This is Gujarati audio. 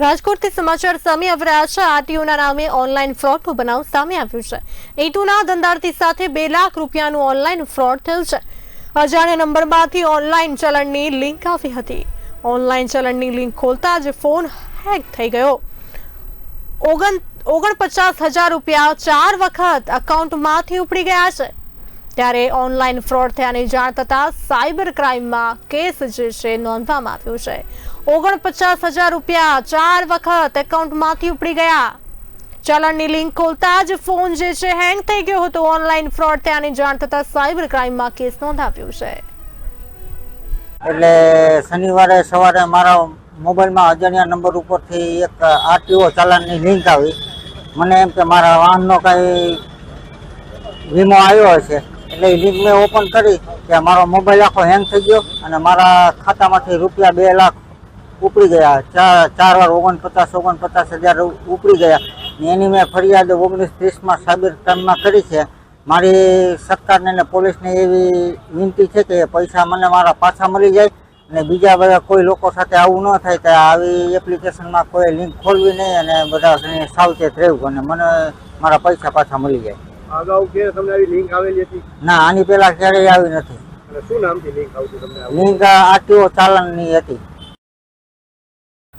રાજકોટથી સમાચાર સામે આવી રહ્યા છે. આરટીઓના નામે ઓનલાઈન ફ્રોડનો બનાવ સામે આવ્યો છે. એટુના ધંધાર્થી સાથે બે લાખ રૂપિયાનું ઓનલાઈન ફ્રોડ થયું છે. અજાણ્યા નંબરમાંથી ઓનલાઈન ચલણની લિંક આવી હતી. ઓનલાઈન ચલણની લિંક ખોલતા જ ફોન હેક થઈ ગયો. ઓગણ ઓગણપચાસ હજાર રૂપિયા ચાર વખત અકાઉન્ટમાંથી ઉપડી ગયા છે. ત્યારે ઓનલાઈન ફ્રોડ થયાની જાણ થતાં સાયબર ક્રાઇમમાં કેસ જે છે નોંધવામાં આવ્યો છે. ઓગણપચાસ હજાર રૂપિયા ચાર વખત એકાઉન્ટમાંથી ઉપડી ગયા. ચલણની લિંક ખોલતા જ ફોન જે છે હેંગ થઈ ગયો હતો. ઓનલાઈન ફ્રોડ થયાની જાણ થતાં સાયબર ક્રાઇમમાં કેસ નોંધાવ્યો છે. એટલે શનિવારે સવારે મારા મોબાઈલમાં અજાણ્યા નંબર ઉપરથી એક આરટીઓ ચાલાનની લિંક આવી. મને એમ કે મારા વાહનનો કાંઈ વીમો આવ્યો હશે. એટલે એ મેં ઓપન કરી કે મારો મોબાઈલ આખો હેંગ થઈ ગયો અને મારા ખાતામાંથી રૂપિયા બે લાખ ઉપડી ગયા. ચાર ચાર વાર ઓગણપચાસ ઓગણપચાસ હજાર ઉપડી ગયા. એની મેં ફરિયાદ ઓગણીસ ત્રીસમાં સાબિર ટાઈમમાં કરી છે. મારી સરકારને ને પોલીસને એવી વિનંતી છે કે પૈસા મને મારા પાછા મળી જાય અને બીજા બધા કોઈ લોકો સાથે આવું ન થાય કે આવી એપ્લિકેશનમાં કોઈ લિંક ખોલવી નહીં અને બધા સાવચેત રહેવું અને મને મારા પૈસા પાછા મળી જાય. અગાઉ કે તમને આવી લિંક આવેલી હતી? ના આની પહેલાં ક્યારેય આવી નથી. શું નામથી લિંક આવતી તમને? લિંક આરટીઓ ચાલનની હતી.